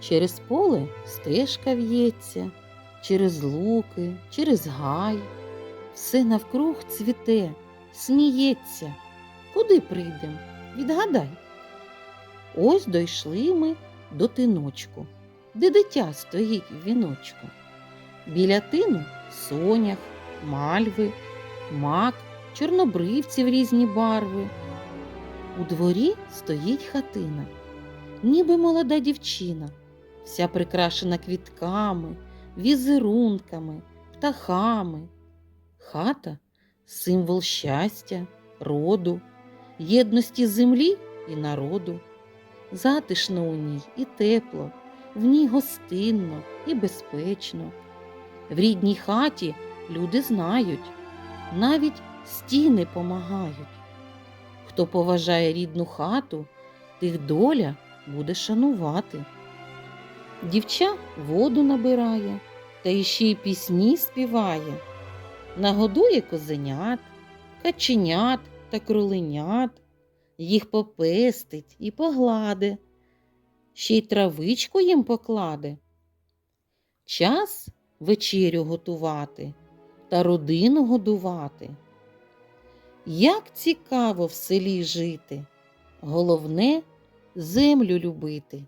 Через поле стежка в'ється, через луки, через гай. Все навкруг цвіте, сміється. Куди прийдем? Відгадай. Ось дійшли ми до тиночку, де дитя стоїть в віночку. Біля тину сонях, мальви, мак, чорнобривці в різні барви. У дворі стоїть хатина, ніби молода дівчина, вся прикрашена квітками, візерунками, птахами. Хата символ щастя, роду, єдності землі і народу. Затишно у ній і тепло, в ній гостинно і безпечно. В рідній хаті люди знають, навіть стіни помагають. Хто поважає рідну хату, тих доля буде шанувати. Дівча воду набирає та іще й пісні співає, нагодує козенят, каченят та кроленят, їх попестить і погладе, ще й травичку їм покладе. Час вечерю готувати та родину годувати. Як цікаво в селі жити, головне землю любити.